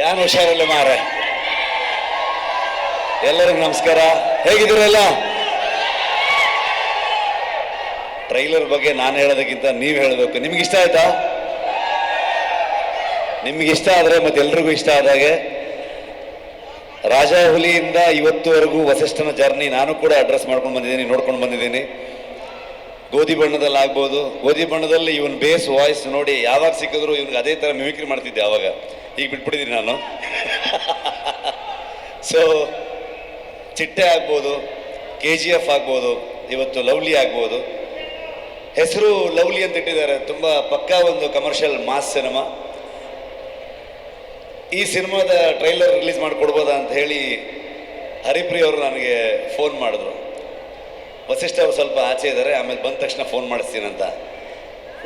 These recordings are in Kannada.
ಯಾನ್ ಹುಷಾರಿಲ್ಲ ಮಾರ ಎಲ್ಲರಿಗೂ ನಮಸ್ಕಾರ. ಹೇಗಿದ್ದೀರಲ್ಲ? ಟ್ರೈಲರ್ ಬಗ್ಗೆ ನಾನು ಹೇಳೋದಕ್ಕಿಂತ ನೀವು ಹೇಳಬೇಕು. ನಿಮ್ಗೆ ಇಷ್ಟ ಆಯ್ತಾ? ನಿಮ್ಗೆ ಇಷ್ಟ ಆದರೆ ಮತ್ತೆ ಎಲ್ರಿಗೂ ಇಷ್ಟ ಆದಾಗೆ ರಾಜಾಹುಲಿಯಿಂದ ಇವತ್ತುವರೆಗೂ ವಸಿಷ್ಠನ ಜರ್ನಿ ನಾನು ಕೂಡ ಅಡ್ರೆಸ್ ಮಾಡ್ಕೊಂಡು ಬಂದಿದ್ದೀನಿ, ನೋಡ್ಕೊಂಡು ಬಂದಿದ್ದೀನಿ. ಗೋಧಿ ಬಣ್ಣದಲ್ಲಿ ಆಗ್ಬೋದು. ಗೋಧಿ ಬಣ್ಣದಲ್ಲಿ ಇವನ್ ಬೇಸ್ ವಾಯ್ಸ್ ನೋಡಿ ಯಾವಾಗ ಸಿಕ್ಕಿದ್ರು ಇವ್ನಿಗೆ ಅದೇ ಥರ ಮಿಮಿಕ್ರಿ ಮಾಡ್ತಿದ್ದೆ ಆವಾಗ ಈಗ ಬಿಟ್ಬಿಟ್ಟಿದ್ದೀನಿ ನಾನು. ಸೊ ಚಿಟ್ಟೆ ಆಗ್ಬೋದು ಕೆ ಜಿ ಎಫ್ ಆಗ್ಬೋದು, ಇವತ್ತು ಲವ್ಲಿ ಆಗ್ಬೋದು. ಹೆಸರು ಲವ್ಲಿ ಅಂತ ಇಟ್ಟಿದ್ದಾರೆ, ತುಂಬ ಪಕ್ಕಾ ಒಂದು ಕಮರ್ಷಿಯಲ್ ಮಾಸ್ ಸಿನಿಮಾ ಈ ಸಿನಿಮಾದ ಟ್ರೈಲರ್ ರಿಲೀಸ್ ಮಾಡಿಕೊಡ್ಬೋದಾ ಅಂತ ಹೇಳಿ ಹರಿಪ್ರಿ ಅವರು ನನಗೆ ಫೋನ್ ಮಾಡಿದ್ರು. ವಸಿಷ್ಠ ಅವರು ಸ್ವಲ್ಪ ಆಚೆ ಇದ್ದಾರೆ, ಆಮೇಲೆ ಬಂದ ತಕ್ಷಣ ಫೋನ್ ಮಾಡಿಸ್ತೀನಂತ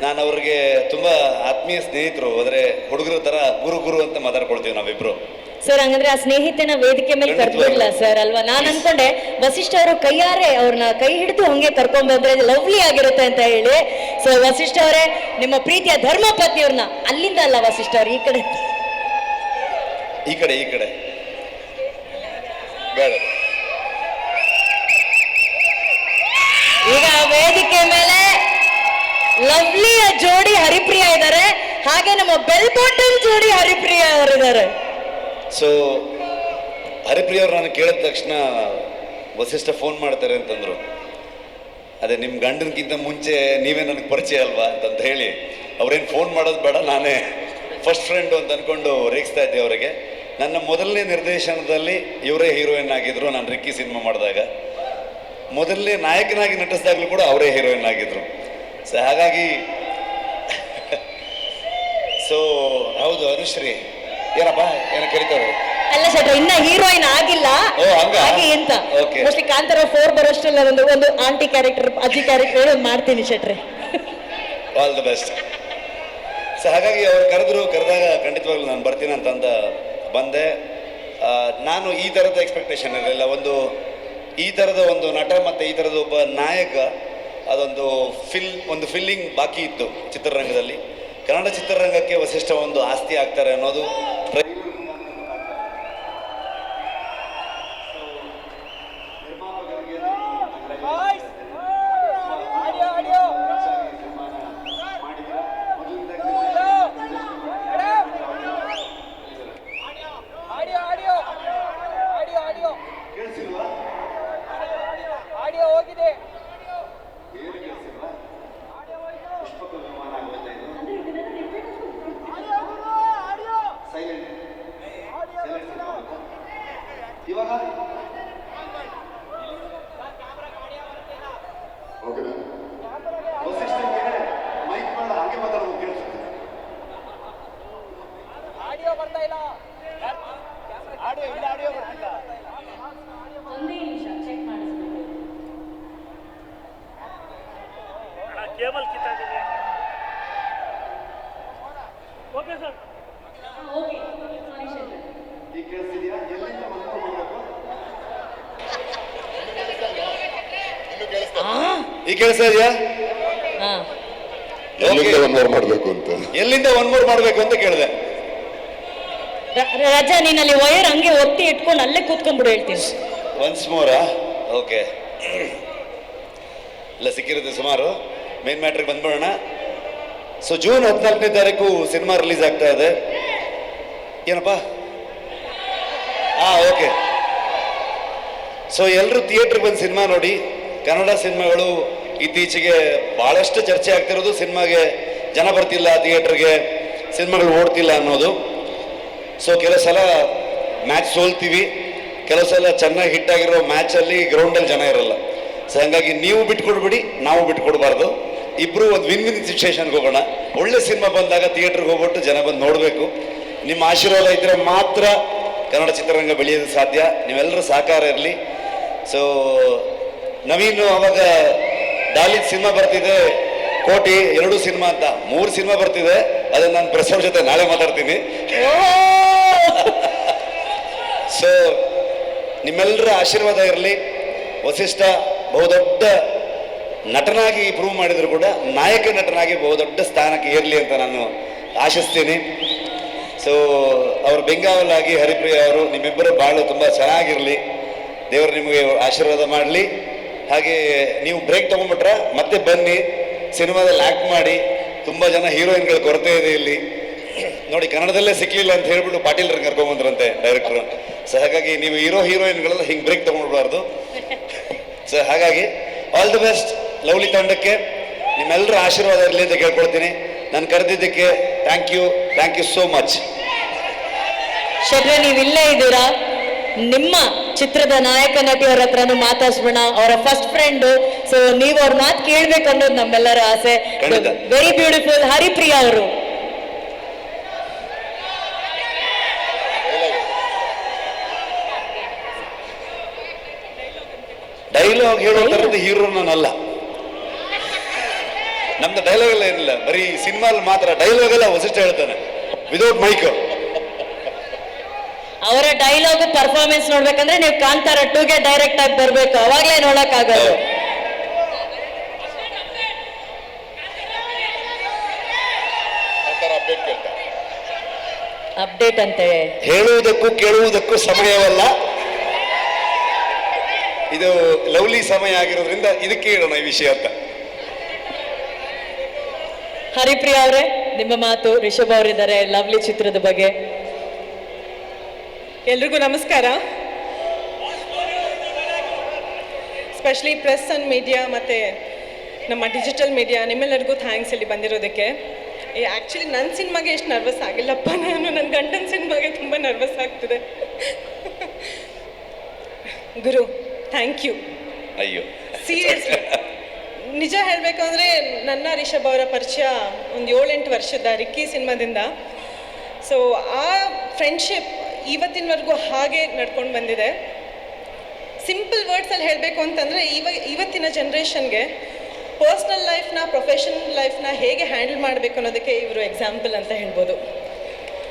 ನಾನು ಅವ್ರಿಗೆ ತುಂಬ ಆತ್ಮೀಯ ಸ್ನೇಹಿತರು ಆದರೆ ಹುಡುಗರ ಥರ ಗುರು ಗುರು ಅಂತ ಮಾತಾಡ್ಕೊಳ್ತೀವಿ ನಾವಿಬ್ರು. ಸರ್ ಹಂಗಂದ್ರೆ ಆ ಸ್ನೇಹಿತನ ವೇದಿಕೆ ಮೇಲೆ ಕರ್ಕೊಡ್ಲ ಕರ್ಬಿಡ್ಲ ಸರ್ ಅಲ್ವಾ? ನಾನ್ ಅನ್ಕೊಂಡೆ ವಸಿಷ್ಠ ಅವರು ಕೈಯಾರೆ ಅವ್ರನ್ನ ಕೈ ಹಿಡಿದು ಹಂಗೆ ಕರ್ಕೊಂಡ್ ಬಂದ್ರೆ ಲವ್ಲಿ ಆಗಿರುತ್ತೆ ಅಂತ ಹೇಳಿ. ಸೊ ವಸಿಷ್ಠ ಅವರೇ ನಿಮ್ಮ ಪ್ರೀತಿಯ ಧರ್ಮ ಪತ್ನಿಯವ್ರನ್ನ ಅಲ್ಲಿಂದ ಅಲ್ಲ ವಸಿಷ್ಠ ಅವ್ರು ಈ ಕಡೆ. ಈ ಕಡೆ ಈ ಕಡೆ. ಬೇಡ. ಈಗ ವೇದಿಕೆ ಮೇಲೆ ಲವ್ಲಿಯ ಜೋಡಿ ಹರಿಪ್ರಿಯ ಇದ್ದಾರೆ. ಹಾಗೆ ನಮ್ಮ ಬೆಲ್ ಬಾಟಮ್ ಜೋಡಿ ಹರಿಪ್ರಿಯ ಅವರಿದ್ದಾರೆ. ಸೊ ಹರಿಪ್ರಿಯ ಅವ್ರು ನಾನು ಕೇಳಿದ ತಕ್ಷಣ ವಸಿಷ್ಠ ಫೋನ್ ಮಾಡ್ತಾರೆ ಅಂತಂದ್ರು. ಅದೇ ನಿಮ್ಮ ಗಂಡನ್ಗಿಂತ ಮುಂಚೆ ನೀವೇ ನನಗೆ ಪರಿಚಯ ಅಲ್ವಾ ಅಂತಂತ ಹೇಳಿ, ಅವ್ರೇನು ಫೋನ್ ಮಾಡೋದು ಬೇಡ, ನಾನೇ ಫಸ್ಟ್ ಫ್ರೆಂಡು ಅಂತ ಅಂದ್ಕೊಂಡು ರೇಗಿಸ್ತಾ ಇದ್ದೆ ಅವರಿಗೆ. ನನ್ನ ಮೊದಲನೇ ನಿರ್ದೇಶನದಲ್ಲಿ ಇವರೇ ಹೀರೋಯಿನ್ ಆಗಿದ್ರು, ನಾನು ರಿಕ್ಕಿ ಸಿನಿಮಾ ಮಾಡಿದಾಗ. ಮೊದಲನೇ ನಾಯಕನಾಗಿ ನಟಿಸಿದಾಗಲೂ ಕೂಡ ಅವರೇ ಹೀರೋಯಿನ್ ಆಗಿದ್ರು. ಸೊ ಹಾಗಾಗಿ ಸೊ ಹೌದು ಅನುಶ್ರೀ. ಏನಪ್ಪ ಏನ ಕರೀತಾರೆ ಅಲ್ಲ ಶೆಟ್ರ ಇನ್ನ ಹೀರೋಯಿನ್ ಆಗಿಲ್ಲ. ಓ, ಹಂಗಾ? ಹಾಗೆ ಎಂತ? Okay. ಮೋಸ್ಟ್ಲಿ ಕಾಂತಾರ ಫೋರ್ ಬರೋಷ್ಟಲ್ಲ ಒಂದು ಒಂದು ಆಂಟಿ ಕ್ಯಾರೆಕ್ಟರ್ ಅಜ್ಜಿ ಕ್ಯಾರೆಕ್ಟರ್ ಮಾಡ್ತೀನಿ ಶೆಟ್ರೆ. ಆಲ್ ದ ಬೆಸ್ಟ್ ಸೊ ಹಾಗಾಗಿ ಅವ್ರು ಕರೆದ್ರು ಕರೆದಾಗ ಖಂಡಿತವಾಗ್ಲೂ ನಾನು ಬರ್ತೀನಿ ಅಂತಂದ ಬಂದೆ. ಆ, ನಾನು ಈ ತರದ ಎಕ್ಸ್ಪೆಕ್ಟೇಷನ್ ಇರಲಿಲ್ಲ ಒಂದು ಈ ಥರದ ಒಂದು ನಟ ಮತ್ತು ಈ ಥರದ ಒಬ್ಬ ನಾಯಕ ಅದೊಂದು ಫಿಲ್ ಒಂದು ಫಿಲ್ಲಿಂಗ್ ಬಾಕಿ ಇತ್ತು ಚಿತ್ರರಂಗದಲ್ಲಿ. ಕನ್ನಡ ಚಿತ್ರರಂಗಕ್ಕೆ ವಸಿಷ್ಠ ಒಂದು ಆಸ್ತಿ ಆಗ್ತಾರೆ ಅನ್ನೋದು try- audio audio audio audio audio ಹೋಗಿದೆ ಇವಾಗ ವಸಿಷ್ಠನಿಗೆ ಮೈಕ್ ಬೇಡ ಹಾಗೆ ಮಾತಾಡೋದು ಕೇಳಿಸುತ್ತೆ ಆಡಿಯೋ ಬರ್ತಾ ಇಲ್ಲ ಆಡಿಯೋ ಇಲ್ಲ ಆಡಿಯೋ ಬರ್ತಿಲ್ಲ ಒಂದೇ ನಿಮಿಷ ಚೆಕ್ ಮಾಡಿಸ್ಬೇಕು ಕೇಬಲ್ ಕಿತ್ತಾಗಿದೆ ಓಕೆ ಸರ್ ಓಕೆ ಸಾರಿ ಶೆಟ್ರೆ ಈಗ ಕೇಳಿಸ್ತಿದ್ಯಾ ಎಲ್ಲಿಂದ ಮಲ್ಕೊಂಡು ಹೋಗ್ಬೇಕು ಈಗ ಕೇಳಿಸ್ತಾ ಇದೆಯಾ? ಹಾ. ಎಲ್ಲಿಂದ ಒನ್ ಮೋರ್ ಮಾಡಬೇಕು ಅಂತ. ಎಲ್ಲಿಂದ ಒನ್ ಮೋರ್ ಮಾಡಬೇಕು ಅಂತ ಕೇಳಿದೆ. ರ- ರಜಾ ನೀನ್ ಅಲ್ಲಿ ವೈರ್ ಹಂಗೆ ಒತ್ತಿ ಇಟ್ಕೊಂಡು ಅಲ್ಲೇ ಕೂತ್ಕೊಂಡ್ಬಿಡು ಹೇಳ್ತೀನಿ. ಒನ್ಸ್ ಮೋರಾ ಓಕೆ ಇಲ್ಲ ಸಿಕ್ಕಿರುತ್ತೆ ಸುಮಾರು. ಮೇನ್ ಮ್ಯಾಟ್ರಿಗೆ ಬಂದ್ಬಿಡೋಣ. ಸೊ ಜೂನ್ ಹದಿನಾಲ್ಕನೇ ತಾರೀಕು ಸಿನಿಮಾ ರಿಲೀಸ್ ಆಗ್ತಾ ಇದೆ. ಏನಪ್ಪ? ಹಾ ಓಕೆ ಸೊ ಎಲ್ಲರೂ ಥಿಯೇಟ್ರಿಗೆ ಬಂದು ಸಿನಿಮಾ ನೋಡಿ. ಕನ್ನಡ ಸಿನಿಮಾಗಳು ಇತ್ತೀಚೆಗೆ ಭಾಳಷ್ಟು ಚರ್ಚೆ ಆಗ್ತಿರೋದು ಸಿನಿಮಾಗೆ ಜನ ಬರ್ತಿಲ್ಲ, ಥಿಯೇಟ್ರಿಗೆ ಸಿನಿಮಾಗಳು ಓಡ್ತಿಲ್ಲ ಅನ್ನೋದು. ಸೊ ಕೆಲವು ಸಲ ಮ್ಯಾಚ್ ಸೋಲ್ತೀವಿ, ಕೆಲವು ಸಲ ಚೆನ್ನಾಗಿ ಹಿಟ್ ಆಗಿರೋ ಮ್ಯಾಚಲ್ಲಿ ಗ್ರೌಂಡಲ್ಲಿ ಜನ ಇರಲ್ಲ. ಸೊ ಹಂಗಾಗಿ ನೀವು ಬಿಟ್ಕೊಡ್ಬಿಡಿ, ನಾವು ಬಿಟ್ಕೊಡ್ಬಾರ್ದು. ಇಬ್ಬರು ಒಂದು ವಿನ್ ವಿನ್ ಸಿಚುವೇಶನ್ಗೆ ಹೋಗೋಣ. ಒಳ್ಳೆ ಸಿನಿಮಾ ಬಂದಾಗ ಥಿಯೇಟ್ರಿಗೆ ಹೋಗ್ಬಿಟ್ಟು ಜನ ಬಂದು ನೋಡಬೇಕು. ನಿಮ್ಮ ಆಶೀರ್ವಾದ ಇದ್ದರೆ ಮಾತ್ರ ಕನ್ನಡ ಚಿತ್ರರಂಗ ಬೆಳೆಯೋದು ಸಾಧ್ಯ. ನೀವೆಲ್ಲರೂ ಸಹಕಾರ ಇರಲಿ. ಸೊ ನವೀನು ಅವಾಗ ಡಾಲಿ ಸಿನಿಮಾ ಬರ್ತಿದೆ, ಕೋಟಿ ಎರಡು ಸಿನಿಮಾ ಅಂತ, ಮೂರು ಸಿನಿಮಾ ಬರ್ತಿದೆ, ಅದನ್ನ ನಾನು ಪ್ರಸವ್ ಜೊತೆ ನಾಳೆ ಮಾತಾಡ್ತೀನಿ. ಸೊ ನಿಮ್ಮೆಲ್ಲರ ಆಶೀರ್ವಾದ ಇರಲಿ. ವಸಿಷ್ಠ ಬಹುದೊಡ್ಡ ನಟನಾಗಿ ಪ್ರೂವ್ ಮಾಡಿದ್ರು ಕೂಡ ನಾಯಕ ನಟನಾಗಿ ಬಹುದೊಡ್ಡ ಸ್ಥಾನಕ್ಕೆ ಏರ್ಲಿ ಅಂತ ನಾನು ಆಶಿಸ್ತೀನಿ. ಸೊ ಅವ್ರು ಬೆಂಗಾವಲಾಗಿ ಹರಿಪ್ರಿಯ ಅವರು ನಿಮ್ಮಿಬ್ಬರು ಬಾಳು ತುಂಬ ಚೆನ್ನಾಗಿರಲಿ. ದೇವರು ನಿಮಗೆ ಆಶೀರ್ವಾದ ಮಾಡಲಿ. ಹಾಗೆ ನೀವು ಬ್ರೇಕ್ ತಗೊಂಡ್ಬಿಟ್ರೆ ಮತ್ತೆ ಬನ್ನಿ, ಸಿನಿಮಾದಲ್ಲಿ ಆ್ಯಕ್ಟ್ ಮಾಡಿ, ತುಂಬ ಜನ ಹೀರೋಯಿನ್ಗಳು ಕೊರತೆ ಇದೆ ಇಲ್ಲಿ. ನೋಡಿ, ಕನ್ನಡದಲ್ಲೇ ಸಿಕ್ಕಲಿಲ್ಲ ಅಂತ ಹೇಳ್ಬಿಟ್ಟು ಪಾಟೀಲ್ರ ಕರ್ಕೊಂಬಂದ್ರಂತೆ ಡೈರೆಕ್ಟ್ರು ಸೊ ಹಾಗಾಗಿ ನೀವು ಹೀರೋ ಹೀರೋಯಿನ್ಗಳೆಲ್ಲ ಹಿಂಗೆ ಬ್ರೇಕ್ ತೊಗೊಂಡ್ಬಾರ್ದು ಸೊ ಹಾಗಾಗಿ ಆಲ್ ದಿ ಬೆಸ್ಟ್ ಲವ್ಲಿ ತಂಡಕ್ಕೆ. ನಿಮ್ಮೆಲ್ಲರ ಆಶೀರ್ವಾದ ಇರಲಿ ಅಂತ ಕೇಳ್ಕೊಳ್ತೀನಿ. ನಾನು ಕರೆದಿದ್ದಕ್ಕೆ thank you thank you so much ಶೆಟ್ರೆ ನೀವು ಇಲ್ಲೇ ಇದ್ದೀರಾ? ನಿಮ್ಮ ಚಿತ್ರದ ನಾಯಕ ನಟಿಯವರ ಹತ್ರನೂ ಮಾತಾಡ್ಸ್ಬಿಡ ಅವರ ಫಸ್ಟ್ ಫ್ರೆಂಡ್ ಸೊ ನೀವು ಅವ್ರ ಮಾತು ಕೇಳ್ಬೇಕು ಅನ್ನೋದು ನಮ್ಮೆಲ್ಲರ ಆಸೆ. ವೆರಿ ಬ್ಯೂಟಿಫುಲ್ ಹರಿಪ್ರಿಯಾ ಅವರು. ಡೈಲಾಗ್ ಹೇಳೋ ತರದ ಹೀರೋ ನಾನಲ್ಲ ನಮ್ದು ಡೈಲಾಗ್ ಎಲ್ಲ ಇರಲಿಲ್ಲ. ಬರೀ ಸಿನಿಮಾಲ್ ಮಾತ್ರ ಡೈಲಾಗ್ ಎಲ್ಲ ಹೊಸಿಟ್ಟು ಹೇಳ್ತಾನೆ. ವಿದೌಟ್ ಮೈಕ್ ಅವರ ಡೈಲಾಗ್ ಪರ್ಫಾರ್ಮೆನ್ಸ್ ನೋಡ್ಬೇಕಂದ್ರೆ ನೀವು ಕಾಂತಾರ ಟೂಗೆ ಡೈರೆಕ್ಟ್ ಆಗಿ ಬರ್ಬೇಕು. ಅವಾಗ್ಲೇ ನೋಡಕ್ ಆಗೋದು. ಅಪ್ಡೇಟ್ ಅಂತ ಅಂತೆ. ಹೇಳುವುದಕ್ಕೂ ಕೇಳುವುದಕ್ಕೂ ಸಮಯವಲ್ಲ. ಇದು ಲವ್ಲಿ ಸಮಯ ಆಗಿರೋದ್ರಿಂದ ಇದಕ್ಕೆ ಹೇಳೋಣ ಈ ವಿಷಯ ಅಂತ. ಹರಿಪ್ರಿಯ ಅವರೇ ನಿಮ್ಮ ಮಾತು ರಿಷಬ್ ಅವರಿದ್ದಾರೆ ಲವ್ಲಿ ಚಿತ್ರದ ಬಗ್ಗೆ. ಎಲ್ರಿಗೂ ನಮಸ್ಕಾರ. ಸ್ಪೆಷಲಿ ಪ್ರೆಸ್ ಅಂಡ್ ಮೀಡಿಯಾ ಮತ್ತು ನಮ್ಮ ಡಿಜಿಟಲ್ ಮೀಡಿಯಾ ನಿಮ್ಮೆಲ್ಲರಿಗೂ ಥ್ಯಾಂಕ್ಸ್ ಇಲ್ಲಿ ಬಂದಿರೋದಕ್ಕೆ. ಆ್ಯಕ್ಚುಲಿ ನನ್ನ ಸಿನಿಮಾಗೆ ಎಷ್ಟು ನರ್ವಸ್ ಆಗಿಲ್ಲಪ್ಪ ನಾನು. ನನ್ನ ಗಂಡನ ಸಿನಿಮಾಗೆ ತುಂಬ ನರ್ವಸ್ ಆಗ್ತಿದೆ. ಗುರು ಥ್ಯಾಂಕ್ ಯು ಅಯ್ಯೋ. ಸೀರಿಯಸ್ಲಿ ನಿಜ ಹೇಳಬೇಕು ಅಂದರೆ ನನ್ನ ರಿಷಬ್ ಅವರ ಪರಿಚಯ ಒಂದು ಏಳೆಂಟು ವರ್ಷದ ರಿಕ್ಕಿ ಸಿನಿಮಾದಿಂದ. ಸೊ ಆ ಫ್ರೆಂಡ್ಶಿಪ್ ಇವತ್ತಿನವರೆಗೂ ಹಾಗೆ ನಡ್ಕೊಂಡು ಬಂದಿದೆ. ಸಿಂಪಲ್ ವರ್ಡ್ಸಲ್ಲಿ ಹೇಳಬೇಕು ಅಂತಂದರೆ ಇವ ಇವತ್ತಿನ ಜನ್ರೇಷನ್ಗೆ ಪರ್ಸ್ನಲ್ ಲೈಫ್ನ ಪ್ರೊಫೆಷನಲ್ ಲೈಫ್ನ ಹೇಗೆ ಹ್ಯಾಂಡಲ್ ಮಾಡಬೇಕು ಅನ್ನೋದಕ್ಕೆ ಇವರು ಎಕ್ಸಾಂಪಲ್ ಅಂತ ಹೇಳ್ಬೋದು.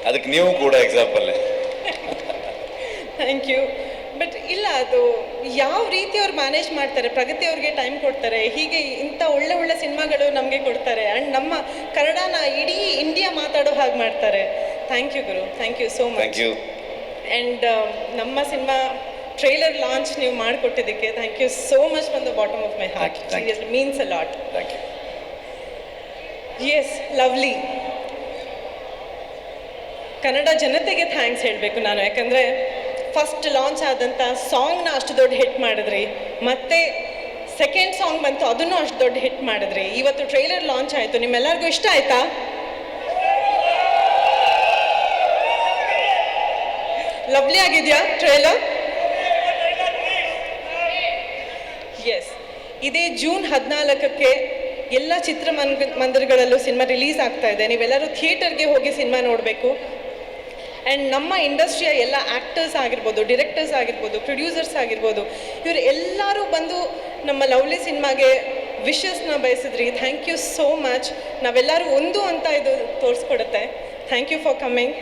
ಅದಕ್ಕೆ ನೀವು ಕೂಡ ಎಕ್ಸಾಂಪಲ್ ಥ್ಯಾಂಕ್ ಯು ಬಟ್ ಇಲ್ಲ ಅದು ಯಾವ ರೀತಿ ಅವ್ರು ಮ್ಯಾನೇಜ್ ಮಾಡ್ತಾರೆ ಪ್ರಗತಿ ಅವ್ರಿಗೆ ಟೈಮ್ ಕೊಡ್ತಾರೆ ಹೀಗೆ ಇಂಥ ಒಳ್ಳೆ ಒಳ್ಳೆ ಸಿನಿಮಾಗಳು ನಮಗೆ ಕೊಡ್ತಾರೆ ಆ್ಯಂಡ್ ನಮ್ಮ ಕನ್ನಡನ ಇಡೀ ಇಂಡಿಯಾ ಮಾತಾಡೋ ಹಾಗೆ ಮಾಡ್ತಾರೆ. Thank you Guru. Thank you so much you and ನಮ್ಮ ಸಿನಿಮಾ ಟ್ರೈಲರ್ ಲಾಂಚ್ ನೀವು ಮಾಡಿಕೊಟ್ಟಿದ್ದಕ್ಕೆ thank you so much from the bottom of my heart. Seriously means a lot thank you yes lovely Kannada ಜನತೆಗೆ ಥ್ಯಾಂಕ್ಸ್ ಹೇಳಬೇಕು ನಾನು. ಯಾಕಂದರೆ ಫಸ್ಟ್ ಲಾಂಚ್ ಆದಂಥ ಸಾಂಗ್ನ ಅಷ್ಟು ದೊಡ್ಡ ಹಿಟ್ ಮಾಡಿದ್ರಿ. ಮತ್ತೆ ಸೆಕೆಂಡ್ ಸಾಂಗ್ ಬಂತು ಅದನ್ನು ಅಷ್ಟು ದೊಡ್ಡ ಹಿಟ್ ಮಾಡಿದ್ರಿ. ಇವತ್ತು ಟ್ರೈಲರ್ ಲಾಂಚ್ ಆಯಿತು. ನಿಮ್ಮೆಲ್ಲರಿಗೂ ಇಷ್ಟ ಆಯ್ತಾ? ಲವ್ಲಿ ಆಗಿದೆಯಾ ಟ್ರೈಲರ್ ಎಸ್ ಇದೇ ಜೂನ್ ಹದಿನಾಲ್ಕಕ್ಕೆ ಎಲ್ಲ ಚಿತ್ರ ಮಂದಿರಗಳಲ್ಲೂ ಸಿನಿಮಾ ರಿಲೀಸ್ ಆಗ್ತಾ ಇದೆ. ನೀವೆಲ್ಲರೂ ಥಿಯೇಟರ್ಗೆ ಹೋಗಿ ಸಿನಿಮಾ ನೋಡಬೇಕು. ಆ್ಯಂಡ್ ನಮ್ಮ ಇಂಡಸ್ಟ್ರಿಯ ಎಲ್ಲ ಆ್ಯಕ್ಟರ್ಸ್ ಆಗಿರ್ಬೋದು ಡಿರೆಕ್ಟರ್ಸ್ ಆಗಿರ್ಬೋದು ಪ್ರೊಡ್ಯೂಸರ್ಸ್ ಆಗಿರ್ಬೋದು, ಇವರು ಎಲ್ಲರೂ ಬಂದು ನಮ್ಮ ಲವ್ಲಿ ಸಿನಿಮಾಗೆ ವಿಶಸ್ನ ಬಯಸಿದ್ರಿ. ಥ್ಯಾಂಕ್ ಯು ಸೋ ಮಚ್ ನಾವೆಲ್ಲರೂ ಒಂದು ಅಂತ ಇದು ತೋರಿಸ್ಕೊಡುತ್ತೆ. Thank you for coming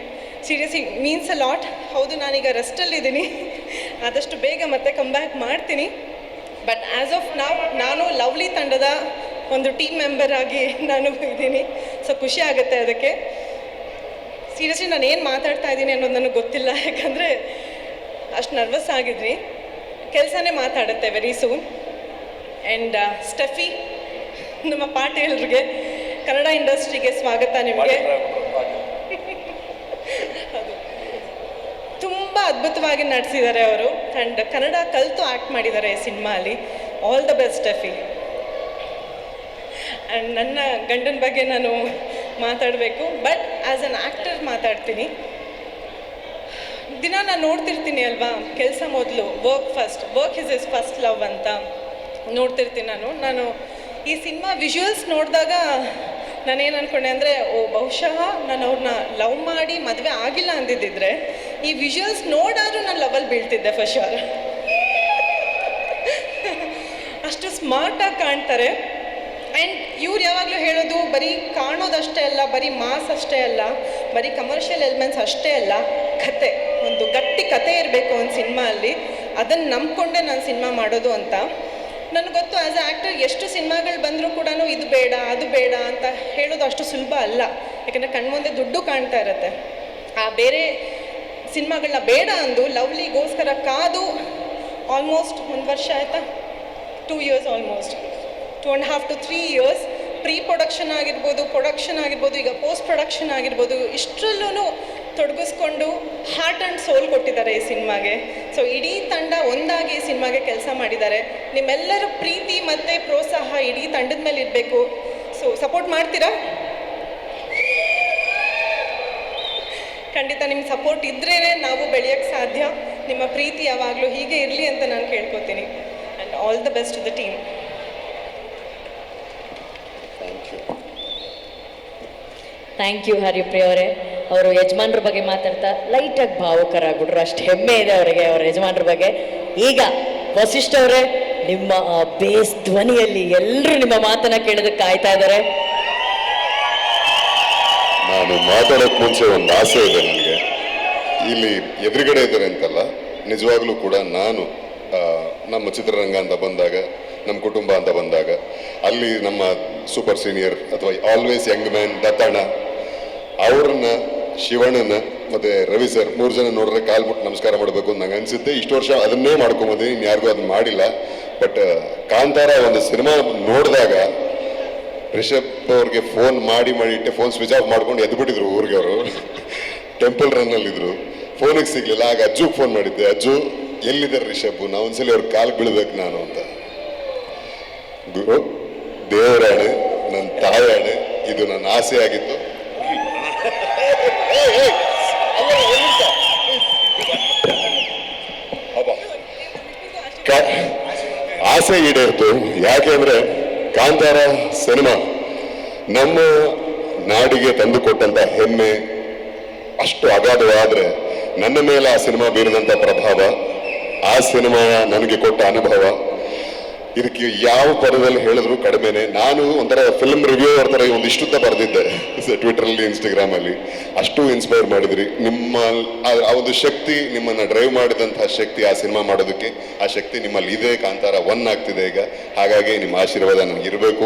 seriously means a lot ಹೌದು, ನಾನೀಗ ರೆಸ್ಟಲ್ಲಿದ್ದೀನಿ ಆದಷ್ಟು ಬೇಗ ಮತ್ತೆ ಕಮ್ ಬ್ಯಾಕ್ ಮಾಡ್ತೀನಿ. ಬಟ್ ಆ್ಯಸ್ ಆಫ್ ನಾವು ನಾನು ಲವ್ಲಿ ತಂಡದ ಒಂದು ಟೀಮ್ ಮೆಂಬರ್ ಆಗಿ ನಾನು ಇದ್ದೀನಿ. ಸೊ ಖುಷಿ ಆಗುತ್ತೆ ಅದಕ್ಕೆ. ಸೀರಿಯಸ್ಲಿ ನಾನು ಏನು ಮಾತಾಡ್ತಾ ಇದ್ದೀನಿ ಅನ್ನೋದು ನನಗೆ ಗೊತ್ತಿಲ್ಲ. ಯಾಕಂದರೆ ಅಷ್ಟು ನರ್ವಸ್ ಆಗಿದ್ವಿ ಕೆಲಸನೇ ಮಾತಾಡುತ್ತೆ ವೆರಿ ಸೂನ್ ಆ್ಯಂಡ್ ಸ್ಟಫಿ ನಮ್ಮ ಪಾಟೇಲ್ರಿಗೆ ಕನ್ನಡ ಇಂಡಸ್ಟ್ರಿಗೆ ಸ್ವಾಗತ ನಿಮಗೆ ತುಂಬ ಅದ್ಭುತವಾಗಿ ನಡೆಸಿದ್ದಾರೆ ಅವರು. ಆ್ಯಂಡ್ ಕನ್ನಡ ಕಲಿತು ಆ್ಯಕ್ಟ್ ಮಾಡಿದ್ದಾರೆ ಈ ಅಲ್ಲಿ ಆಲ್ ದ ಬೆಸ್ಟ್ ಎಫಿ ಆ್ಯಂಡ್ ನನ್ನ ಗಂಡನ ಬಗ್ಗೆ ನಾನು ಮಾತಾಡಬೇಕು. ಬಟ್ ಆ್ಯಸ್ ಅನ್ ಆ್ಯಕ್ಟರ್ ಮಾತಾಡ್ತೀನಿ. ದಿನ ನಾನು ನೋಡ್ತಿರ್ತೀನಿ ಅಲ್ವಾ? ಕೆಲಸ ಮೊದಲು work first work is is first love ಅಂತ ನೋಡ್ತಿರ್ತೀನಿ ನಾನು. ನಾನು ಈ ಸಿನಿಮಾ ವಿಜುವಲ್ಸ್ ನೋಡಿದಾಗ ನಾನೇನು ಅಂದ್ಕೊಂಡೆ ಅಂದರೆ, ಓ, ಬಹುಶಃ ನಾನು ಅವ್ರನ್ನ ಲವ್ ಮಾಡಿ ಮದುವೆ ಆಗಿಲ್ಲ ಅಂದಿದ್ದಿದ್ರೆ ಈ ವಿಜುವಲ್ಸ್ ನೋಡಾದ್ರೂ ನಾನು ಲವಲ್ ಬೀಳ್ತಿದ್ದೆ ಫರ್ ಶೋರ್ ಅಷ್ಟು ಸ್ಮಾರ್ಟಾಗಿ ಕಾಣ್ತಾರೆ. ಆ್ಯಂಡ್ ಇವ್ರು ಯಾವಾಗಲೂ ಹೇಳೋದು, ಬರೀ ಕಾಣೋದಷ್ಟೇ ಅಲ್ಲ, ಬರೀ ಮಾಸ್ ಅಷ್ಟೇ ಅಲ್ಲ, ಬರೀ ಕಮರ್ಷಿಯಲ್ ಎಲಿಮೆಂಟ್ಸ್ ಅಷ್ಟೇ ಅಲ್ಲ, ಕತೆ, ಒಂದು ಗಟ್ಟಿ ಕತೆ ಇರಬೇಕು ಒಂದು ಸಿನಿಮಾ ಅಲ್ಲಿ ಅದನ್ನು ನಂಬ್ಕೊಂಡೆ ನಾನು ಸಿನಿಮಾ ಮಾಡೋದು ಅಂತ. ನನಗೆ ಗೊತ್ತು ಆ್ಯಸ್ ಅ ಆ್ಯಕ್ಟರ್ ಎಷ್ಟು ಸಿನಿಮಾಗಳು ಬಂದರೂ ಕೂಡ ಇದು ಬೇಡ, ಅದು ಬೇಡ ಅಂತ ಹೇಳೋದು ಅಷ್ಟು ಸುಲಭ ಅಲ್ಲ. ಯಾಕಂದರೆ ಕಣ್ಮುಂದೆ ದುಡ್ಡು ಕಾಣ್ತಾ ಇರುತ್ತೆ. ಆ ಬೇರೆ ಸಿನಿಮಾಗಳನ್ನ ಬೇಡ ಅಂದು ಲವ್ಲಿಗೋಸ್ಕರ ಕಾದು ಆಲ್ಮೋಸ್ಟ್ ಒಂದು ವರ್ಷ ಆಯಿತಾ? Two years almost two and half to three years pre production ಆಗಿರ್ಬೋದು ಪ್ರೊಡಕ್ಷನ್ ಆಗಿರ್ಬೋದು, ಈಗ ಪೋಸ್ಟ್ ಪ್ರೊಡಕ್ಷನ್ ಆಗಿರ್ಬೋದು ಇಷ್ಟರಲ್ಲೂ ತೊಡಗಿಸ್ಕೊಂಡು ಹಾರ್ಟ್ ಆ್ಯಂಡ್ ಸೋಲ್ ಕೊಟ್ಟಿದ್ದಾರೆ ಈ ಸಿನಿಮಾಗೆ. ಸೊ ಇಡೀ ತಂಡ ಒಂದಾಗಿ ಈ ಸಿನಿಮಾಗೆ ಕೆಲಸ ಮಾಡಿದ್ದಾರೆ. ನಿಮ್ಮೆಲ್ಲರ ಪ್ರೀತಿ ಮತ್ತು ಪ್ರೋತ್ಸಾಹ ಇಡೀ ತಂಡದ ಮೇಲೆ ಇರಬೇಕು ಸೊ ಸಪೋರ್ಟ್ ಮಾಡ್ತೀರಾ? ಖಂಡಿತ ನಿಮ್ಮ ಸಪೋರ್ಟ್ ಇದ್ರೇ ನಾವು ಬೆಳೆಯೋಕ್ಕೆ ಸಾಧ್ಯ. ನಿಮ್ಮ ಪ್ರೀತಿ ಯಾವಾಗಲೂ ಹೀಗೆ ಇರಲಿ ಅಂತ ನಾನು ಕೇಳ್ಕೊತೀನಿ. And all the best the team thank you Haripriya ಅವರೇ. ಅವರು ಯಜಮಾನ್ರ ಬಗ್ಗೆ ಮಾತಾಡ್ತಾ ಲೈಟಾಗಿ ಭಾವುಕರಾಗ್ಬಿಟ್ರು ಅಷ್ಟು ಹೆಮ್ಮೆ ಇದೆ ಅವರಿಗೆ ಅವ್ರ ಯಜಮಾನ್ರ ಬಗ್ಗೆ. ಈಗ ವಸಿಷ್ಠ ಅವರೇ ನಿಮ್ಮ ಆ ಬೇಸ್ ಧ್ವನಿಯಲ್ಲಿ ಎಲ್ಲರೂ ನಿಮ್ಮ ಮಾತನ್ನ ಕೇಳೋದಕ್ಕೆ ಕಾಯ್ತಾ ಇದ್ದಾರೆ. ನಾನು ಮಾತಾಡೋಕ್ ಮುಂಚೆ ಒಂದು ಆಸೆ ಇದೆ ನನಗೆ. ಇಲ್ಲಿ ಎದುರುಗಡೆ ಇದ್ದಾರೆ ಅಂತಲ್ಲ, ನಿಜವಾಗ್ಲೂ ಕೂಡ ನಾನು ನಮ್ಮ ಚಿತ್ರರಂಗ ಅಂತ ಬಂದಾಗ, ನಮ್ಮ ಕುಟುಂಬ ಅಂತ ಬಂದಾಗ, ಅಲ್ಲಿ ನಮ್ಮ ಸೂಪರ್ ಸೀನಿಯರ್ ಅಥವಾ ಆಲ್ವೇಸ್ ಯಂಗ್ ಮ್ಯಾನ್ ದತ್ತಣ್ಣ, ಅವ್ರನ್ನ ಶಿವಣ್ಣನ ಮತ್ತೆ ರವಿ ಸರ್ ಮೂರು ಜನ ನೋಡಿದ್ರೆ ಕಾಲ್ ಮುಟ್ಟು ನಮಸ್ಕಾರ ಮಾಡಬೇಕು ಅಂತ ನಂಗೆ ಅನಿಸುತ್ತೆ. ಇಷ್ಟು ವರ್ಷ ಅದನ್ನೇ ಮಾಡ್ಕೊಂಬಂದಿನಿ ಇನ್ಯಾರಿಗೂ ಅದನ್ನ ಮಾಡಿಲ್ಲ. ಬಟ್ ಕಾಂತಾರ ಒಂದು ಸಿನಿಮಾ ನೋಡಿದಾಗ ರಿಷಬ್ ಅವ್ರಿಗೆ ಫೋನ್ ಮಾಡಿ ಮಾಡಿ ಇಟ್ಟೆ ಫೋನ್ ಸ್ವಿಚ್ ಆಫ್ ಮಾಡ್ಕೊಂಡು ಎದ್ದು ಬಿಟ್ಟಿದ್ರು ಊರಿಗೆ ಅವರು. ಟೆಂಪಲ್ ರನ್ನಲ್ಲಿದ್ರು ಫೋನಿಗೆ ಸಿಗ್ಲಿಲ್ಲ. ಆಗ ಅಜ್ಜುಗೆ ಫೋನ್ ಮಾಡಿದ್ದೆ. ಅಜ್ಜು ಎಲ್ಲಿದ್ದಾರೆ ರಿಷಬ್? ನಾ ಒಂದ್ಸಲಿ ಅವ್ರ ಕಾಲು ಬೀಳ್ಬೇಕು ನಾನು ಅಂತ. ಗುರು ದೇವರಾಣೆ ನನ್ನ ತಾಯಾಣೆ ಇದು ನನ್ನ ಆಸೆ ಆಗಿತ್ತು. ಆಸೆ ಈಡೇರ್ತು. ಯಾಕೆಂದ್ರೆ ಕಾಂತಾರ ಸಿನಿಮಾ ನಮ್ಮ ನಾಡಿಗೆ ತಂದುಕೊಟ್ಟಂತ ಹೆಮ್ಮೆ ಅಷ್ಟು ಅಗಾಧವಾದ್ರೆ ನನ್ನ ಮೇಲೆ ಆ ಸಿನಿಮಾ ಬೀರಿದಂತ ಪ್ರಭಾವ, ಆ ಸಿನಿಮಾ ನನಗೆ ಕೊಟ್ಟ ಅನುಭವ. ಇದಕ್ಕೆ ಯಾವ ಪದದಲ್ಲಿ ಹೇಳಿದ್ರು ಕಡಿಮೆನೆ. ನಾನು ಒಂಥರ ಫಿಲ್ಮ್ ರಿವ್ಯೂ ಥರ ಒಂದಿಷ್ಟುದ್ದ ಬರೆದಿದ್ದೆ. ಟ್ವಿಟರ್ ಅಲ್ಲಿ ಇನ್ಸ್ಟಾಗ್ರಾಮ್ ಅಲ್ಲಿ ಅಷ್ಟು ಇನ್ಸ್ಪೈರ್ ಮಾಡಿದ್ರಿ. ನಿಮ್ಮ, ಆ- ಒಂದು ಶಕ್ತಿ ನಿಮ್ಮನ್ನ ಡ್ರೈವ್ ಮಾಡಿದಂತಹ ಶಕ್ತಿ ಆ ಸಿನಿಮಾ ಮಾಡೋದಕ್ಕೆ, ಆ ಶಕ್ತಿ ನಿಮ್ಮಲ್ಲಿ ಇದೆ, ಕಾಂತಾರ ಒನ್ ಆಗ್ತಿದೆ ಈಗ. ಹಾಗಾಗಿ ನಿಮ್ಮ ಆಶೀರ್ವಾದ ನನಗೆ ಇರಬೇಕು.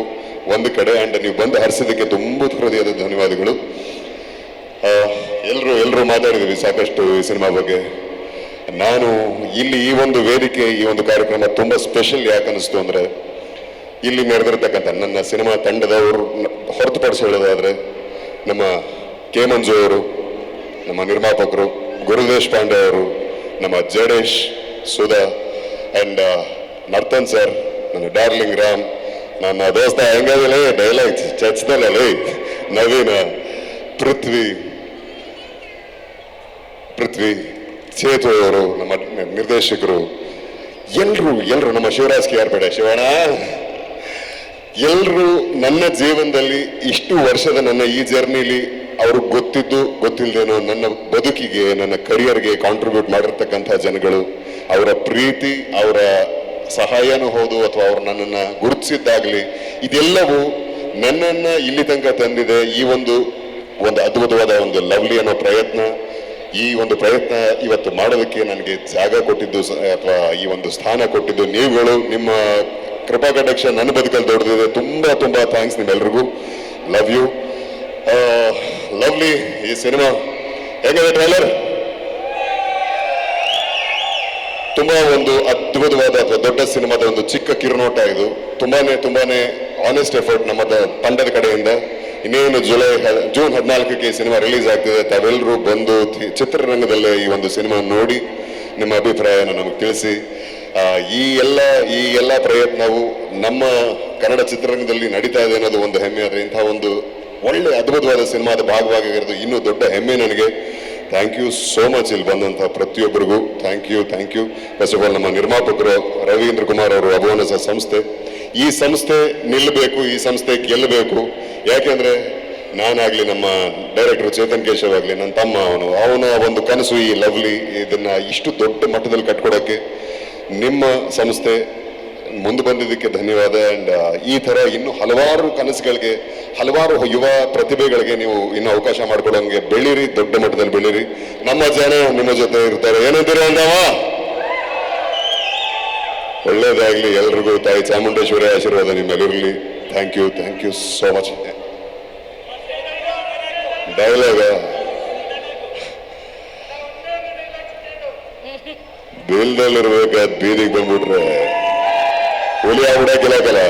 ಒಂದು ಕಡೆ ಅಂಡ್ ನೀವು ಬಂದು ಹರಿಸಿದ್ದಕ್ಕೆ ತುಂಬ ಹೃದಯದ ಧನ್ಯವಾದಗಳು. ಎಲ್ಲರೂ ಎಲ್ಲರೂ ಮಾತಾಡಿದ್ವಿ ಸಾಕಷ್ಟು ಈ ಸಿನಿಮಾ ಬಗ್ಗೆ. ನಾನು ಇಲ್ಲಿ ಈ ಒಂದು ವೇದಿಕೆ, ಈ ಒಂದು ಕಾರ್ಯಕ್ರಮ ತುಂಬಾ ಸ್ಪೆಷಲ್ ಯಾಕೆ ಅನಿಸ್ತು ಅಂದ್ರೆ, ಇಲ್ಲಿ ನೆರೆದಿರ್ತಕ್ಕಂಥ ನನ್ನ ಸಿನಿಮಾ ತಂಡದವರು ಹೊರತುಪಡಿಸಿ ಹೇಳೋದಾದ್ರೆ, ನಮ್ಮ ಕೆ ಮಂಜು ಅವರು, ನಮ್ಮ ನಿರ್ಮಾಪಕರು ಗುರುದೇಶ್ ಪಾಂಡೆ ಅವರು, ನಮ್ಮ ಜಡೇಶ್ ಸುಧಾ ಅಂಡ್ ನರ್ತನ್ ಸರ್ ನನ್ನ ಡಾರ್ಲಿಂಗ್ ರಾಮ್, ನನ್ನ ದೋಸ್ತ ಹೆಂಗದಿಲ್ಲ ಡೈಲಾಗ್ ಚಚ್ದಲ್ಲ ನವೀನ, ಪೃಥ್ವಿ ಪೃಥ್ವಿ ಚೇತು ಅವರು ನಮ್ಮ ನಿರ್ದೇಶಕರು ಎಲ್ಲರೂ ಎಲ್ಲರೂ ನಮ್ಮ ಶಿವರಾಜ್ ಕೆ ಆರ್ ಬೇಡ ಶಿವಣ್ಣ ಎಲ್ಲರೂ ನನ್ನ ಜೀವನದಲ್ಲಿ ಇಷ್ಟು ವರ್ಷದ ನನ್ನ ಈ ಜರ್ನಿಲಿ ಅವರು ಗೊತ್ತಿದ್ದು ಗೊತ್ತಿಲ್ಲದೇನೋ ನನ್ನ ಬದುಕಿಗೆ, ನನ್ನ ಕರಿಯರ್ಗೆ ಕಾಂಟ್ರಿಬ್ಯೂಟ್ ಮಾಡಿರ್ತಕ್ಕಂಥ ಜನಗಳು, ಅವರ ಪ್ರೀತಿ, ಅವರ ಸಹಾಯನೂ ಹೌದು ಅಥವಾ ಅವ್ರು ನನ್ನನ್ನು ಗುರುತಿಸಿದ್ದಾಗಲಿ, ಇದೆಲ್ಲವೂ ನನ್ನನ್ನ ಇಲ್ಲಿ ತನಕ ತಂದಿದೆ. ಈ ಒಂದು ಒಂದು ಅದ್ಭುತವಾದ ಒಂದು ಲವ್ಲಿ ಅನ್ನೋ ಪ್ರಯತ್ನ. ಈ ಒಂದು ಪ್ರಯತ್ನ ಇವತ್ತು ಮಾಡೋದಕ್ಕೆ ನನಗೆ ಜಾಗ ಕೊಟ್ಟಿದ್ದು ಅಥವಾ ಈ ಒಂದು ಸ್ಥಾನ ಕೊಟ್ಟಿದ್ದು ನೀವುಗಳು. ನಿಮ್ಮ ಕೃಪಾ ಕಟಾಕ್ಷ ನನ್ನ ಬದುಕಲ್ಲಿ ದೊಡ್ಡದಿದೆ. ತುಂಬ ತುಂಬ ಥ್ಯಾಂಕ್ಸ್ ನಿಮ್ಮೆಲ್ರಿಗೂ. ಲವ್ ಯು ಲವ್ಲಿ ಈ ಸಿನಿಮಾ ಹೇಗಿದೆ ಟ್ರೈಲರ್ ತುಂಬ ಒಂದು ಅದ್ಭುತವಾದ ಅಥವಾ ದೊಡ್ಡ ಸಿನಿಮಾದ ಒಂದು ಚಿಕ್ಕ ಕಿರುನೋಟ ಇದು. ತುಂಬಾನೇ ತುಂಬಾನೇ ಆನೆಸ್ಟ್ ಎಫರ್ಟ್ ನಮ್ಮ ತಂಡದ ಕಡೆಯಿಂದ. ಇನ್ನೇನು ಜುಲೈ ಜೂನ್ ಹದಿನಾಲ್ಕಕ್ಕೆ ಈ ಸಿನಿಮಾ ರಿಲೀಸ್ ಆಗ್ತಿದೆ. ತಾವೆಲ್ಲರೂ ಬಂದು ಚಿತ್ರರಂಗದಲ್ಲೇ ಈ ಒಂದು ಸಿನಿಮಾ ನೋಡಿ ನಿಮ್ಮ ಅಭಿಪ್ರಾಯನ ನಮಗೆ ತಿಳಿಸಿ. ಈ ಎಲ್ಲ ಈ ಎಲ್ಲ ಪ್ರಯತ್ನವು ನಮ್ಮ ಕನ್ನಡ ಚಿತ್ರರಂಗದಲ್ಲಿ ನಡೀತಾ ಇದೆ ಅನ್ನೋದು ಒಂದು ಹೆಮ್ಮೆ. ಆದರೆ ಇಂಥ ಒಂದು ಒಳ್ಳೆ ಅದ್ಭುತವಾದ ಸಿನಿಮಾದ ಭಾಗವಾಗಿರೋದು ಇನ್ನೂ ದೊಡ್ಡ ಹೆಮ್ಮೆ ನನಗೆ. ಥ್ಯಾಂಕ್ ಯು ಸೋ ಮಚ್ ಇಲ್ಲಿ ಬಂದಂಥ ಪ್ರತಿಯೊಬ್ಬರಿಗೂ. Thank you thank you first of all ನಮ್ಮ ನಿರ್ಮಾಪಕರು ರವೀಂದ್ರ ಕುಮಾರ್ ಅವರು ಅಭಿಮಾನ ಸಂಸ್ಥೆ. ಈ ಸಂಸ್ಥೆ ನಿಲ್ಲಬೇಕು, ಈ ಸಂಸ್ಥೆ ಗೆಲ್ಲಬೇಕು. ಯಾಕೆಂದ್ರೆ ನಾನಾಗ್ಲಿ ನಮ್ಮ ಡೈರೆಕ್ಟರ್ ಚೇತನ್ ಕೇಶವ್ ಆಗಲಿ ನನ್ನ ತಮ್ಮ ಅವನು, ಅವನ ಒಂದು ಕನಸು ಈ ಲವ್ಲಿ ಇದನ್ನ ಇಷ್ಟು ದೊಡ್ಡ ಮಟ್ಟದಲ್ಲಿ ಕಟ್ಕೊಡೋಕ್ಕೆ ನಿಮ್ಮ ಸಂಸ್ಥೆ ಮುಂದೆ ಬಂದಿದ್ದಕ್ಕೆ ಧನ್ಯವಾದ. ಅಂಡ್ ಈ ತರ ಇನ್ನು ಹಲವಾರು ಕನಸುಗಳಿಗೆ, ಹಲವಾರು ಯುವ ಪ್ರತಿಭೆಗಳಿಗೆ ನೀವು ಇನ್ನು ಅವಕಾಶ ಮಾಡ್ಕೊಡೋಂಗೆ ಬೆಳೀರಿ, ದೊಡ್ಡ ಮಟ್ಟದಲ್ಲಿ ಬೆಳೀರಿ. ನಮ್ಮ ಜನ ನಿಮ್ಮ ಜೊತೆ ಇರ್ತಾರೆ. ಏನಂತೀರ ಅಂದವ ಒಳ್ಳೇದಾಗ್ಲಿ ಎಲ್ರಿಗೂ ತಾಯಿ ಚಾಮುಂಡೇಶ್ವರಿ ಆಶೀರ್ವಾದ ನಿಮ್ಮೆಲ್ಲರಿರಲಿ thank you thank you so much dialogue. ಬೇಲ್ದಲ್ಲಿರ್ಬೇಕಾದ್ ಬೀದಿಗೆ ಬಂದ್ಬಿಟ್ರೆ ಹುಲಿ ಆಗ್ಬಿಡಕ್ಕಿಲ್ಲಕಲ್ಲ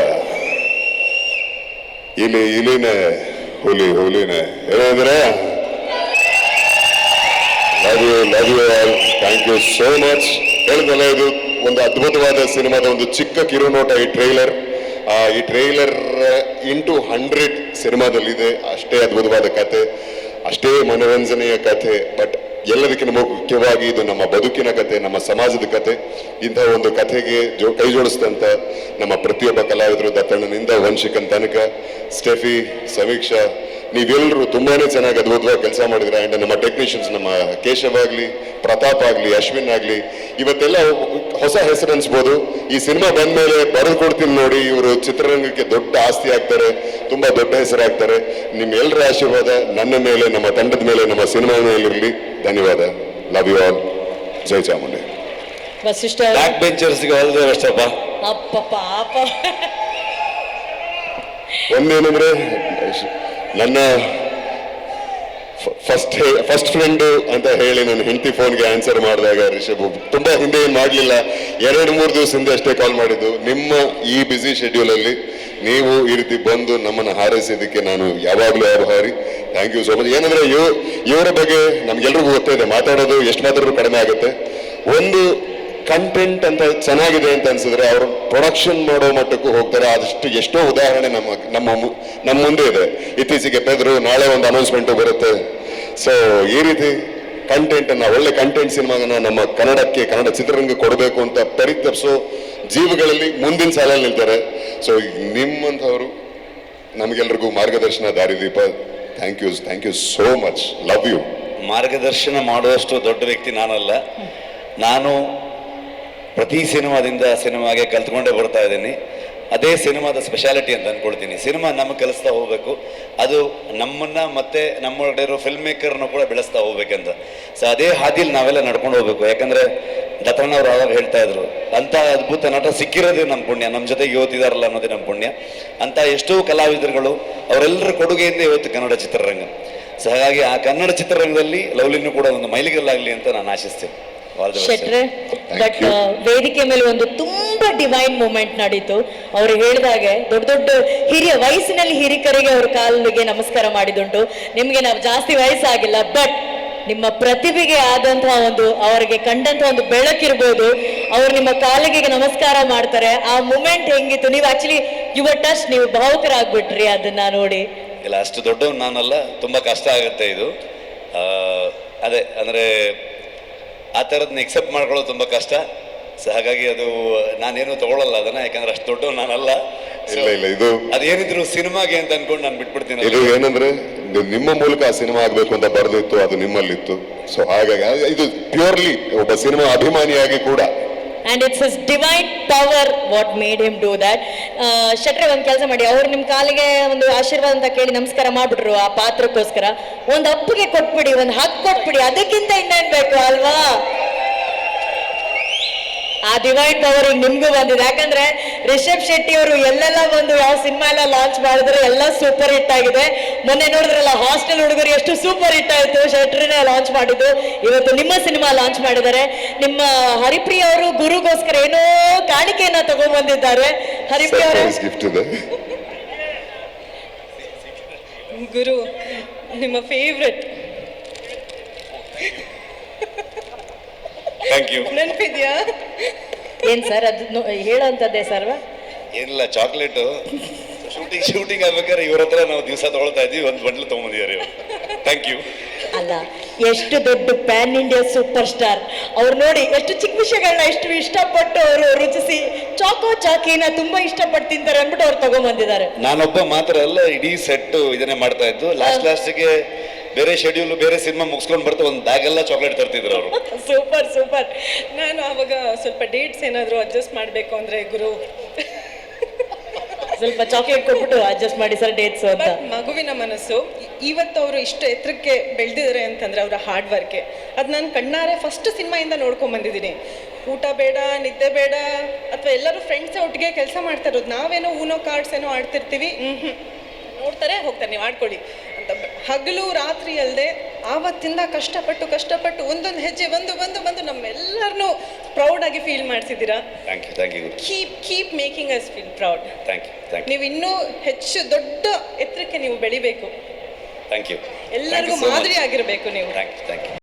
ಇಲಿ, ಇಲಿನೇ, ಹುಲಿ, ಹುಲಿನೇ. ಏನಂದ್ರೆ love you love you all thank you so much ಹೇಳ್ತಲ್ಲ ಇದು ಒಂದು ಅದ್ಭುತವಾದ ಸಿನಿಮಾದ ಒಂದು ಚಿಕ್ಕ ಕಿರುನೋಟ ಈ ಟ್ರೈಲರ್. ಈ ಟ್ರೈಲರ್, ಇಂಟು ಹಂಡ್ರೆಡ್ ಸಿನಿಮಾದಲ್ಲಿದೆ. ಅಷ್ಟೇ ಅದ್ಭುತವಾದ ಕತೆ. ಅಷ್ಟೇ ಮನೋರಂಜನೆಯ ಕಥೆ ಬಟ್ ಎಲ್ಲದಕ್ಕಿಂತ ಮುಖ್ಯವಾಗಿ ಇದು ನಮ್ಮ ಬದುಕಿನ ಕತೆ ನಮ್ಮ ಸಮಾಜದ ಕತೆ ಇಂತಹ ಒಂದು ಕಥೆಗೆ ಜೋ ಕೈ ಜೋಡಿಸಿದಂಥ ನಮ್ಮ ಪ್ರತಿಯೊಬ್ಬ ಕಲಾವಿದರು ದತ್ತಣ್ಣನಿಂದ ವಂಶಿಕನ್ ತನಕ. ಸ್ಟೆಫಿ, ಸಮೀಕ್ಷಾ ನೀವೆಲ್ಲರೂ ತುಂಬಾನೇ ಚೆನ್ನಾಗಿ ಅದ್ಭುತವಾಗಿ ಕೆಲಸ ಮಾಡಿದ್ರೆ ಆ್ಯಂಡ್ ನಮ್ಮ ಟೆಕ್ನಿಷಿಯನ್ಸ್ ನಮ್ಮ ಕೇಶವ್ ಆಗಲಿ ಪ್ರತಾಪ್ ಆಗಲಿ ಅಶ್ವಿನ್ ಆಗಲಿ ಇವತ್ತೆಲ್ಲ ಹೊಸ ಹೆಸರು ಅನಿಸ್ಬೋದು. ಈ ಸಿನಿಮಾ ಬಂದ್ಮೇಲೆ ಬರೆದು ಕೊಡ್ತೀನಿ ನೋಡಿ ಇವರು ಚಿತ್ರರಂಗಕ್ಕೆ ದೊಡ್ಡ ಆಸ್ತಿ ಆಗ್ತಾರೆ ತುಂಬಾ ದೊಡ್ಡ ಹೆಸರಾಗ್ತಾರೆ ನಿಮ್ಮೆಲ್ಲರ ಆಶೀರ್ವಾದ ನನ್ನ ಮೇಲೆ ನಮ್ಮ ತಂಡದ ಮೇಲೆ ನಮ್ಮ ಸಿನಿಮಾ ಮೇಲಿರಲಿ. ಧನ್ಯವಾದ. Love you all Jai Chamundi. Vasishta back ಬೆಂಚರ್ಸ್ಗೆ all the best ಅಪ್ಪ ಅಪ್ಪ ಪಾಪ. ಒಂದೇನಂದ್ರೆ ನನ್ನ ಫಸ್ಟ್ ಫಸ್ಟ್ ಫ್ರೆಂಡ್ ಅಂತ ಹೇಳಿ ನನ್ನ ಹೆಂಡತಿ ಫೋನ್ಗೆ ಆನ್ಸರ್ ಮಾಡಿದಾಗ ರಿಷಬ್, ತುಂಬಾ ಹಿಂದೆ ಏನು ಮಾಡಲಿಲ್ಲ ಎರಡು, ಮೂರು ದಿವಸ ಹಿಂದೆ ಅಷ್ಟೇ ಕಾಲ್ ಮಾಡಿದ್ದು. ನಿಮ್ಮ ಈ ಬ್ಯುಸಿ ಶೆಡ್ಯೂಲ್ ಅಲ್ಲಿ ನೀವು ಈ ರೀತಿ ಬಂದು ನಮ್ಮನ್ನು ಹಾರೈಸಿದ್ದಕ್ಕೆ ನಾನು ಯಾವಾಗಲೂ ಆಭಾರಿ. ಥ್ಯಾಂಕ್ ಯು ಸೋ ಮಚ್ ಏನಂದ್ರೆ ಇವ್ ಇವರ ಬಗ್ಗೆ ನಮ್ಗೆಲ್ರಿಗೂ ಗೊತ್ತಿದೆ ಮಾತಾಡೋದು ಎಷ್ಟು ಮಾತಾಡೋದು ಕಡಿಮೆ ಆಗುತ್ತೆ. ಒಂದು ಕಂಟೆಂಟ್ ಅಂತ ಚೆನ್ನಾಗಿದೆ ಅಂತ ಅನ್ಸಿದ್ರೆ ಅವರು ಪ್ರೊಡಕ್ಷನ್ ಮಾಡೋ ಮಟ್ಟಕ್ಕೂ ಹೋಗ್ತಾರೆ. ಆದಷ್ಟು ಎಷ್ಟೋ ಉದಾಹರಣೆ ನಮ್ಮ ನಮ್ಮ ನಮ್ಮ ಮುಂದೆ ಇದೆ. ಇತ್ತೀಚೆಗೆ ಪೆದ್ರು ನಾಳೆ ಒಂದು ಅನೌನ್ಸ್ಮೆಂಟ್ ಬರುತ್ತೆ. ಸೊ ಈ ರೀತಿ ಕಂಟೆಂಟ್ ಅನ್ನ, ಒಳ್ಳೆ ಕಂಟೆಂಟ್ ಸಿನಿಮಾನ ನಮ್ಮ ಕನ್ನಡಕ್ಕೆ, ಕನ್ನಡ ಚಿತ್ರರಂಗ ಕೊಡಬೇಕು ಅಂತ ಪರಿತಪಿಸೋ ಜೀವಗಳಲ್ಲಿ ಮುಂದಿನ ಸಾಲಲ್ಲಿ ನಿಲ್ತಾರೆ. ಸೊ ನಿಮ್ಮಂಥವರು ನಮಗೆಲ್ರಿಗೂ ಮಾರ್ಗದರ್ಶನ, ದಾರಿದೀಪ. Thank you thank you so much love you ಮಾರ್ಗದರ್ಶನ ಮಾಡುವಷ್ಟು ದೊಡ್ಡ ವ್ಯಕ್ತಿ ನಾನಲ್ಲ. ನಾನು ಪ್ರತಿ ಸಿನಿಮಾದಿಂದ ಸಿನಿಮಾಗೆ ಕಲ್ತ್ಕೊಂಡೇ ಬರ್ತಾ ಇದ್ದೀನಿ. ಅದೇ ಸಿನಿಮಾದ ಸ್ಪೆಷಾಲಿಟಿ ಅಂತ ಅಂದ್ಕೊಳ್ತೀನಿ ಸಿನಿಮಾ ನಮ್ಮ ಕಲಿಸ್ತಾ ಹೋಗ್ಬೇಕು. ಅದು ನಮ್ಮನ್ನು ಮತ್ತೆ ನಮ್ಮೊಳಗಡೆ ಇರೋ ಫಿಲ್ಮ್ ಮೇಕರ್ನ ಕೂಡ ಬೆಳೆಸ್ತಾ ಹೋಗ್ಬೇಕಂತ. ಸೊ ಅದೇ ಹಾದಿಲಿ ನಾವೆಲ್ಲ ನಡ್ಕೊಂಡು ಹೋಗ್ಬೇಕು. ಯಾಕಂದರೆ ದತ್ತಣ್ಣವ್ರು ಆವಾಗ ಹೇಳ್ತಾ ಇದ್ರು, ಅಂಥ ಅದ್ಭುತ ನಟ ಸಿಕ್ಕಿರೋದೇ ನಮ್ಮ ಪುಣ್ಯ. ನಮ್ಮ ಜೊತೆಗೆ ಇವತ್ತಿದಾರಲ್ಲ ಅನ್ನೋದೇ ನಮ್ಮ ಪುಣ್ಯ. ಅಂತ ಎಷ್ಟೋ ಕಲಾವಿದರುಗಳು ಅವರೆಲ್ಲರ ಕೊಡುಗೆಯಿಂದ ಇವತ್ತು ಕನ್ನಡ ಚಿತ್ರರಂಗ. ಸೊ ಹಾಗಾಗಿ ಆ ಕನ್ನಡ ಚಿತ್ರರಂಗದಲ್ಲಿ ಲವ್ಲಿನೂ ಕೂಡ ಒಂದು ಮೈಲಿಗಲ್ಲಾಗಲಿ ಅಂತ ನಾನು ಆಶಿಸ್ತೇನೆ. ಶೆಟ್ರೆ ಬಟ್ ವೇದಿಕೆ ಮೇಲೆ ಒಂದು ತುಂಬಾ ಡಿವೈನ್ ಮೂಮೆಂಟ್ ನಡೀತು. ಅವರು ಹೇಳಿದಾಗೆ ದೊಡ್ಡ ದೊಡ್ಡ ಹಿರಿಯ ವಯಸ್ಸಿನಲ್ಲಿ ಹಿರಿಕರಿಗೆ ಅವ್ರ ಕಾಲಿಗೆ ನಮಸ್ಕಾರ ಮಾಡಿದುಂಟು ನಿಮ್ಗೆ ನಾವು ಜಾಸ್ತಿ ವಯಸ್ಸಾಗಿಲ್ಲ ಬಟ್ ನಿಮ್ಮ ಪ್ರತಿಭೆಗೆ ಆದಂತಹ ಒಂದು ಅವರಿಗೆ ಕಂಡಂತಹ ಒಂದು ಬೆಳಕಿರ್ಬೋದು. ಅವ್ರು ನಿಮ್ಮ ಕಾಲಿಗೆ ನಮಸ್ಕಾರ ಮಾಡ್ತಾರೆ. ಆ ಮೂಮೆಂಟ್ ಹೆಂಗಿತ್ತು? ನೀವು ಆಕ್ಚುಲಿ ಯುವ ಟಚ್ ನೀವು ಭಾವುಕರಾಗ್ಬಿಟ್ರಿ ಅದನ್ನ ನೋಡಿ. ಇಲ್ಲ ಅಷ್ಟು ದೊಡ್ಡವನು ನಾನಲ್ಲ ತುಂಬಾ ಕಷ್ಟ ಆಗುತ್ತೆ ಇದು. ಅದೇ ಅಂದರೆ ಆ ಥರದನ್ನ ಎಕ್ಸೆಪ್ಟ್ ಮಾಡ್ಕೊಳ್ಳೋದು ತುಂಬ ಕಷ್ಟ. ಸೊ ಹಾಗಾಗಿ ಅದು ನಾನೇನು ತಗೊಳ್ಳಲ್ಲ ಅದನ್ನ ಯಾಕಂದ್ರೆ ಅಷ್ಟು ದೊಡ್ಡ ನಾನಲ್ಲ. ಇಲ್ಲ ಇಲ್ಲ ಇದು ಅದೇನಿದ್ರು ಸಿನಿಮಾಗೆ ಅಂತ ಅನ್ಕೊಂಡು ನಾನು ಬಿಟ್ಬಿಡ್ತೀನಿ ಇದು ಏನಂದ್ರೆ ನಿಮ್ಮ ಮೂಲಕ ಆ ಸಿನಿಮಾ ಆಗ್ಬೇಕು ಅಂತ ಬರೆದಿತ್ತು ಅದು ನಿಮ್ಮಲ್ಲಿತ್ತು. ಸೊ ಹಾಗಾಗಿ ಇದು ಪ್ಯೂರ್ಲಿ ಒಬ್ಬ ಸಿನಿಮಾ ಅಭಿಮಾನಿಯಾಗಿ ಕೂಡ and it's is divine power what made him do that ಶಟ್ರೆ ಒಂದು ಕೆಲಸ ಮಾಡಿ, ಅವ್ರು ನಿಮ್ಮ ಕಾಲಿಗೆ ಒಂದು ಆಶೀರ್ವಾದ ಅಂತ ಕೇಳಿ ನಮಸ್ಕಾರ ಮಾಡಿಬಿಟ್ರು ಆ ಪಾತ್ರಕ್ಕೋಸ್ಕರ. ಒಂದು ಅಪ್ಪಿಗೆ ಕೊಟ್ಬಿಡಿ, ಒಂದು ಹಕ್ ಕೊಟ್ಬಿಡಿ, ಅದಕ್ಕಿಂತ ಇನ್ನೇನು ಬೇಕು ಅಲ್ವಾ? ಆ ಡಿವೈನ್ ಪವರ್ ಈಗ ನಿಮಗೂ ಬಂದಿದೆ. ಯಾಕಂದ್ರೆ ರಿಷಬ್ ಶೆಟ್ಟಿ ಅವರು ಎಲ್ಲೆಲ್ಲ ಬಂದು ಯಾವ ಸಿನಿಮಾ ಎಲ್ಲ ಲಾಂಚ್ ಮಾಡಿದ್ರೆ ಎಲ್ಲ ಸೂಪರ್ ಹಿಟ್ ಆಗಿದೆ. ಮೊನ್ನೆ ನೋಡಿದ್ರಲ್ಲ ಹಾಸ್ಟೆಲ್ ಹುಡುಗರು ಎಷ್ಟು ಸೂಪರ್ ಹಿಟ್ ಆಯ್ತು ಶೆಟ್ರಿನೇ ಲಾಂಚ್ ಮಾಡಿದ್ದು. ಇವತ್ತು ನಿಮ್ಮ ಸಿನಿಮಾ ಲಾಂಚ್ ಮಾಡಿದ್ದಾರೆ. ನಿಮ್ಮ ಹರಿಪ್ರಿಯ ಅವರು ಗುರುಗೋಸ್ಕರ ಏನೋ ಕಾಣಿಕೆಯನ್ನ ತಗೊಂಡ್ಬಂದಿದ್ದಾರೆ. ಹರಿಪ್ರಿಯ ಅವರು. ಸರ್ಪ್ರೈಸ್ ಗಿಫ್ಟ್ ಇದೆ. ಗುರು ನಿಮ್ಮ ಫೇವ್ರೆಟ್ ಥ್ಯಾಂಕ್ ಯು ನೆನಪಿದ್ಯಾ? ಏನ್ ಸರ್ ಅದು ಹೇಳುವಂತದ್ದೇ ಹೇಳೋಂಥದ್ದೇ ಸರ್ವ ಏನಿಲ್ಲ ಚಾಕ್ಲೇಟು. ಶೂಟಿಂಗ್ ಶೂಟಿಂಗ್ ಆಗ್ಬೇಕಾದ್ರೆ ಇವ್ರ ಹತ್ರ ನಾವು ದಿವಸ ತಗೊಳ್ತಾ ಇದ್ವಿ ಒಂದು ಬಂಡ್ಲು ತೊಗೊಂಬಂದಿದ್ದಾರೆ ಇವರು. ಥ್ಯಾಂಕ್ ಯು ಅಲ್ಲ ಎಷ್ಟು ದೊಡ್ಡ ಪ್ಯಾನ್ ಇಂಡಿಯಾ ಸೂಪರ್ ಸ್ಟಾರ್. ಅವ್ರು ನೋಡಿ ಎಷ್ಟು ಚಿಕ್ಕ ವಿಷಯಗಳನ್ನ ಎಷ್ಟು ಇಷ್ಟಪಟ್ಟು ಅವರು ರುಚಿಸಿ ಚಾಕೋ ಚಾಕಿನ ತುಂಬಾ ಇಷ್ಟಪಟ್ಟು ತಿಂತಾರೆ ಅಂದ್ಬಿಟ್ಟು ಅವ್ರು ತಗೊಂಡ್ಬಂದಿದ್ದಾರೆ ನಾನೊಬ್ಬ ಮಾತ್ರ ಅಲ್ಲ ಇಡೀ ಸೆಟ್ ಇದನ್ನೇ ಮಾಡ್ತಾ ಇದ್ದು. ಲಾಸ್ಟ್ ಲಾಸ್ಟ್ಗೆ ಬೇರೆ ಶೆಡ್ಯೂಲ್ ಬೇರೆ ಸಿನಿಮಾ ಮುಗಿಸ್ಕೊಂಡು ಬರ್ತಾ ಒಂದು ಬ್ಯಾಗ್ ಎಲ್ಲ ಚಾಕ್ಲೇಟ್ ತರ್ತಿದ್ರು ಅವರು. ಸೂಪರ್ ಸೂಪರ್ ನಾನು ಅವಾಗ ಸ್ವಲ್ಪ ಡೇಟ್ಸ್ ಏನಾದರೂ ಅಡ್ಜಸ್ಟ್ ಮಾಡಬೇಕು ಅಂದರೆ ಗುರು. ಸ್ವಲ್ಪ ಚಾಕ್ಲೇಟ್ ಕೊಟ್ಬಿಟ್ಟು ಅಡ್ಜಸ್ಟ್ ಮಾಡಿ ಸರ್ ಡೇಟ್ಸ್ ಅಂತ. ಬಟ್ ಮಗುವಿನ ಮನಸ್ಸು ಇವತ್ತು ಅವರು ಇಷ್ಟು ಎತ್ತರಕ್ಕೆ ಬೆಳೆದಿದ್ದಾರೆ ಅಂತಂದ್ರೆ ಅವರ ಹಾರ್ಡ್ ವರ್ಕೆ ಅದು ನಾನು ಕಣ್ಣಾರೆ ಫಸ್ಟ್ ಸಿನಿಮಾಯಿಂದ ನೋಡ್ಕೊಂಡ್ ಬಂದಿದ್ದೀನಿ. ಊಟ ಬೇಡ ನಿದ್ದೆ ಬೇಡ ಅಥವಾ ಎಲ್ಲರೂ ಫ್ರೆಂಡ್ಸ್ ಒಟ್ಟಿಗೆ ಕೆಲಸ ಮಾಡ್ತಾ ಇರೋದು. ನಾವೇನೋ ಊನೋ ಕಾರ್ಡ್ಸ್ ಏನೋ ಆಡ್ತಿರ್ತೀವಿ ಹ್ಞೂ ನೋಡ್ತಾರೆ ಹೋಗ್ತಾರೆ ನೀವು ಆಡ್ಕೊಳ್ಳಿ. ಹಗಲು ರಾತ್ರಿ ಅಲ್ಲದೆ ಆವತ್ತಿಂದ ಕಷ್ಟಪಟ್ಟು ಕಷ್ಟಪಟ್ಟು ಒಂದೊಂದು ಹೆಜ್ಜೆ ಒಂದು ಬಂದು ಬಂದು ಪ್ರೌಡ್ ಪ್ರೌಡಾಗಿ ಫೀಲ್ ಮಾಡ್ತಿದ್ದೀರಾ? Keep keep making us feel proud ನೀವು ಇನ್ನೂ ಹೆಚ್ಚು ದೊಡ್ಡ ಎತ್ತರಕ್ಕೆ ನೀವು ಬೆಳಿಬೇಕು. ಥ್ಯಾಂಕ್ ಯು ಎಲ್ಲರಿಗೂ ಮಾದರಿ ಆಗಿರಬೇಕು ನೀವು. Thank you